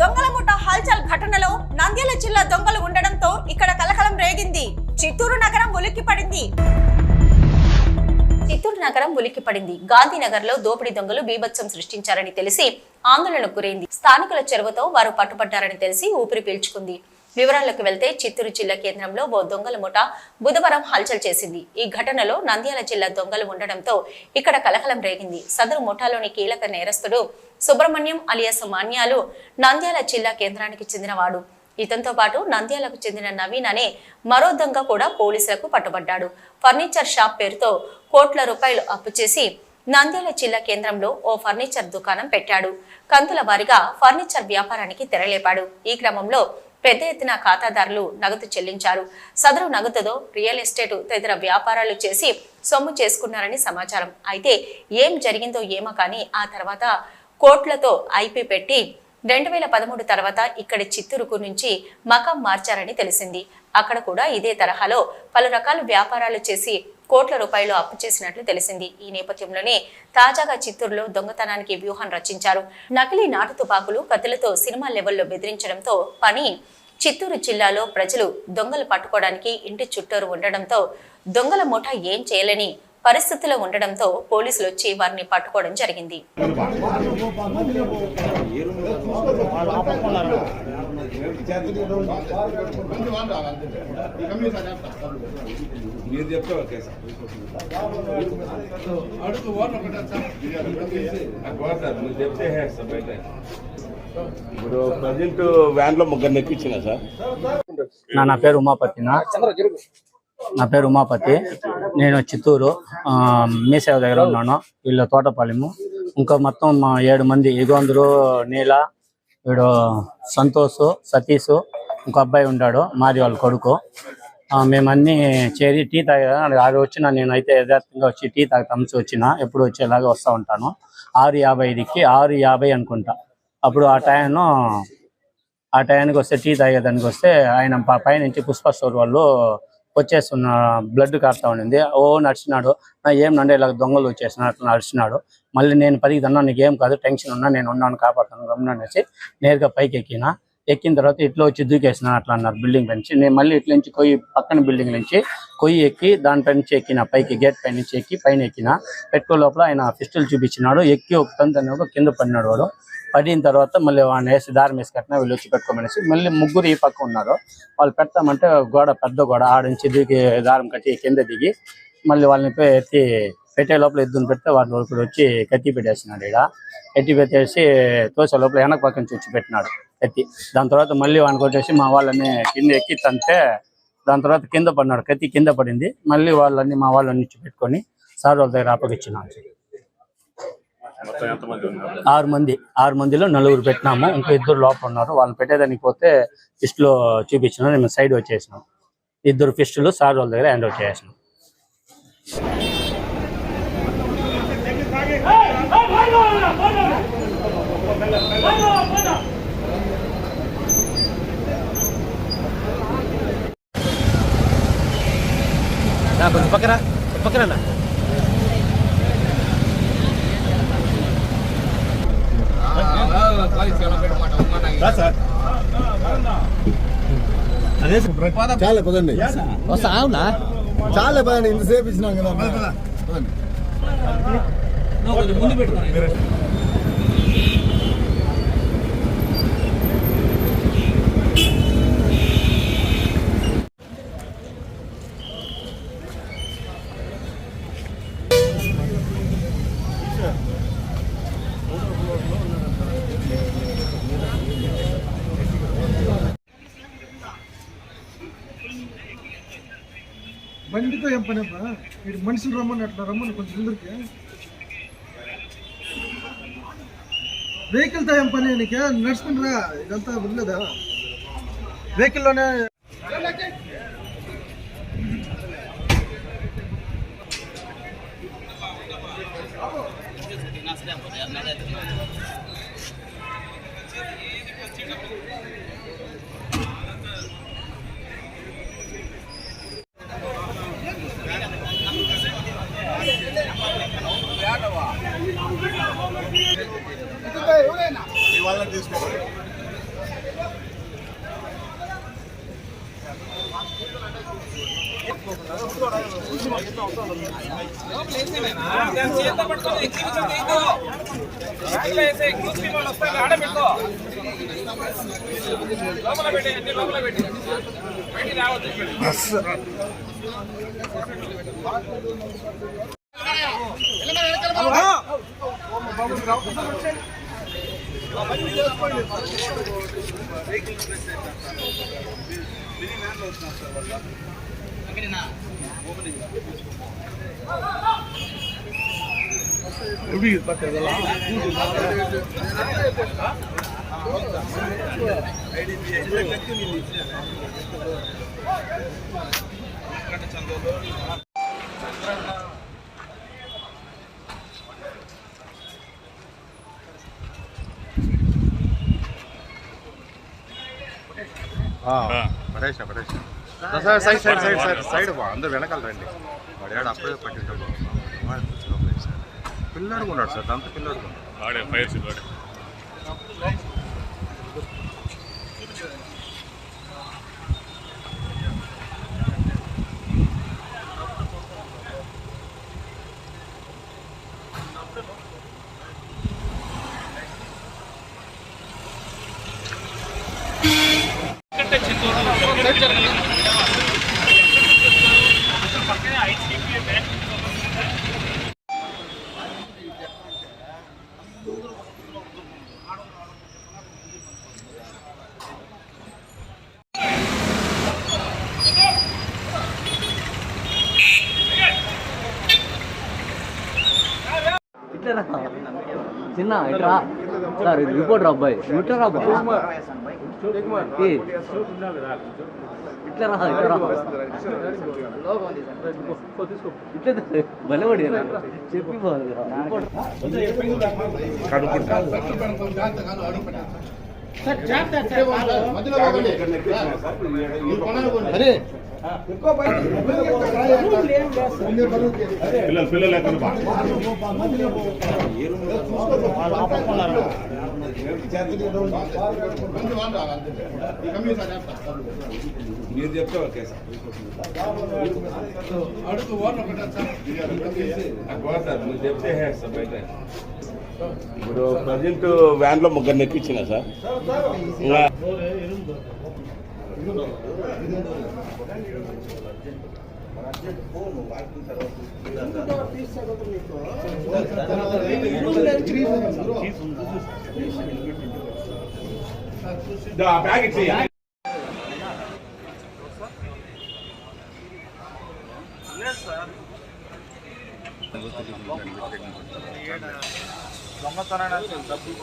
దొంగల ముఠ హల్చల్ ఘటనలో నంద్యాల జిల్లా దొంగలు ఉండడంతో ఇక్కడ కలకలం రేగింది. చిత్తూరు నగరం ఉలిక్కిపడింది చిత్తూరు నగరం ఉలిక్కిపడింది గాంధీనగర్లో దోపిడీ దొంగలు బీభత్సం సృష్టించారని తెలిసి ఆందోళనకు గురైంది. స్థానికుల చెరువుతో వారు పట్టుబడ్డారని తెలిసి ఊపిరి పీల్చుకుంది. వివరాల్లోకి వెళ్తే చిత్తూరు జిల్లా కేంద్రంలో ఓ దొంగల ముఠ బుధవారం హల్చల్ చేసింది. ఈ ఘటనలో నంద్యాల జిల్లా దొంగలు ఉండడంతో ఇక్కడ కలకలం రేగింది. సదరు ముఠాలోని కీలక నేరస్తుడు సుబ్రహ్మణ్యం అలియాస్ మాన్యాలు నంద్యాల జిల్లా కేంద్రానికి చెందినవాడు. ఇతనితో పాటు నంద్యాలకు చెందిన నవీన్ అనే మరో దొంగ కూడా పోలీసులకు పట్టుబడ్డాడు. ఫర్నిచర్ షాప్ పేరుతో కోట్ల రూపాయలు అప్పు చేసి నంద్యాల జిల్లా కేంద్రంలో ఓ ఫర్నిచర్ దుకాణం పెట్టాడు. కంతుల వారిగా ఫర్నిచర్ వ్యాపారానికి తెరలేపాడు. ఈ క్రమంలో పెద్ద ఎత్తున ఖాతాదారులు నగదు చెల్లించారు. సదరు నగదుతో రియల్ ఎస్టేట్ తదితర వ్యాపారాలు చేసి సొమ్ము చేసుకున్నారని సమాచారం. అయితే ఏం జరిగిందో ఏమో కానీ ఆ తర్వాత కోట్లతో ఐపీ పెట్టి రెండు వేల పదమూడు తర్వాత ఇక్కడి చిత్తూరుకు నుంచి మకం మార్చారని తెలిసింది. అక్కడ కూడా ఇదే తరహాలో పలు రకాల వ్యాపారాలు చేసి కోట్ల రూపాయలు అప్పు చేసినట్లు తెలిసింది. ఈ నేపథ్యంలోనే తాజాగా చిత్తూరులో దొంగతనానికి వ్యూహం రచించారు. నకిలీ నాటు తుపాకులు కత్తులతో సినిమా లెవెల్లో బెదిరించడంతో పని చిత్తూరు జిల్లాలో ప్రజలు దొంగలు పట్టుకోవడానికి ఇంటి చుట్టూరు ఉండడంతో దొంగల ముఠ ఏం చేయలేని పరిస్థితిలో ఉండడంతో పోలీసులు వచ్చి వారిని పట్టుకోవడం జరిగింది. మీరు చెప్తే ఓకే సార్. చెప్తే సార్ బయట. ఇప్పుడు ప్రజెంట్ వ్యాన్లో ముగ్గురు ఎక్కించిన సార్? నా నా పేరు ఉమాపతి నా. నా పేరు ఉమాపతి. నేను చిత్తూరు ఆ, మీసేవ దగ్గర ఉన్నాను. వీళ్ళు తోటపాలెము. ఇంకా మొత్తం మా ఏడు మంది ఇగోందరు నీల వీడు సంతోష్ సతీష్ ఇంకో అబ్బాయి ఉన్నాడు మాది వాళ్ళ కొడుకు. మేమన్నీ చేరి టీ తాగా. ఆరు వచ్చిన నేనైతే యథార్థంగా వచ్చి టీ తాగుతామని వచ్చిన ఎప్పుడు వచ్చేలాగా వస్తూ ఉంటాను. ఆరు యాభై ఐదుకి ఆరు యాభై అనుకుంటా. అప్పుడు ఆ టైం ఆ టైంకి వస్తే టీ తాగేదానికి వస్తే ఆయన పైనుంచి పుష్ప స్టోర్ వాళ్ళు వచ్చేస్తున్న బ్లడ్ కారుతా ఉండింది. ఓ నడిచినాడు. ఏం నండి ఇలా దొంగలు వచ్చేసినా అట్లా నడిచినాడు. మళ్ళీ నేను పదికి దన్నా నీకు ఏం కాదు టెన్షన్ ఉన్నా నేను ఉన్నాను కాపాడుతాను గమనం అనేసి నేరుగా పైకి ఎక్కిన ఎక్కిన తర్వాత ఇట్లా వచ్చి దూకేసిన అట్లా అన్నారు బిల్డింగ్ పైనుంచి నేను మళ్ళీ ఇట్ల నుంచి కొయ్యి పక్కన బిల్డింగ్ నుంచి కొయ్యి ఎక్కి దానిపై నుంచి ఎక్కిన పైకి గేట్ పై నుంచి ఎక్కి పైన ఎక్కిన. పెట్టుకో లోపల ఆయన పిస్టల్ చూపించినాడు. ఎక్కి ఒక తంతు కింద పడినాడు వాడు. పడిన తర్వాత మళ్ళీ వాడిని వేసి దారం వేసి కట్టినా వీళ్ళు వచ్చి పెట్టుకోమనేసి మళ్ళీ ముగ్గురు ఈ పక్క ఉన్నారు. వాళ్ళు పెడతామంటే గోడ పెద్ద గోడ ఆడ నుంచి దిగి దారం కట్టి కింద దిగి మళ్ళీ వాళ్ళని ఎత్తి పెట్టే లోపల ఎద్దుని పెడితే వాళ్ళు ఇప్పుడు వచ్చి కత్తి పెట్టేసినాడు ఈడ. కత్తి పెట్టేసి తోసే లోపల వెనక పక్క నుంచి వచ్చి పెట్టినాడు. కత్తి దాని తర్వాత మళ్ళీ వానికి వచ్చేసి మా వాళ్ళని కింద ఎక్కి తంటే దాని తర్వాత కింద పడినాడు కత్తి కింద పడింది. మళ్ళీ వాళ్ళని మా వాళ్ళని పెట్టుకొని సార్ వాళ్ళ దగ్గర అప్పగిచ్చినాడు ఆరు మంది ఆరు మందిలో నలుగురు పెట్టినాము. ఇంకా ఇద్దరు లోపల ఉన్నారు. వాళ్ళని పెట్టేదానికి పోతే ఫిస్ట్లో చూపించిన మేము సైడ్ వచ్చేసినాం. ఇద్దరు ఫిస్టులు సార్ వాళ్ళ దగ్గర హ్యాండ్ అవుట్ చేసినాం కొంచెం పక్కన పక్కన చాలా పదండి. వస్తా అవునా? చాలా పదండి. ఇంతసేపు ఇచ్చినాం కదా. పదండి. బండితో ఏం పని అబ్బా? వీడు మనుషులు రమ్మని అట్లా రమ్మని కొంచెం ముందరికి. వెహికల్తో ఏం పని నీకే? నడుచుకుని ఇదంతా వదిలేదా వెహికల్లోనే చేత పట్టుకో ఎగ్జిబిషన్ తీసుకో వేసే ఎగ్జిబిషన్ వాళ్ళు వస్తారు ఆడబెట్టుకో లోపల పెట్టి అన్ని లోపల పెట్టి పెట్టి రావద్దు బాబు రావు எப்படி பார்த்து இதெல்லாம் ಚಂದ పరేష పరేష side side side side side బా అందరు వెనకాల రండి వాడు ఏడు అప్పుడే పట్టింటాం పిల్లడు ఉన్నాడు సార్ అంత పిల్లడు వాడే ఫైర్ వాడే చిన్న ఇట్రా. సార్ ఇది రిపోర్టర్ అబ్బాయి. ఇట్లా రా అబ్బాయి. ఏ, ఇట్లా రా ఇట్లా రా. ఇట్లా భలే పడి చెప్పి పోవాలి పిల్లలు పిల్లలు ఎక్కడ మీరు చెప్తే ఓకే సార్? సార్ మీరు చెప్తే సార్. బయట ఇప్పుడు ప్రజెంట్ వ్యాన్లో ముగ్గురు ఎక్కించిన సార్ బ్యాగ్ ఇచ్చేయి దొంగతనాన్ని డబ్బులు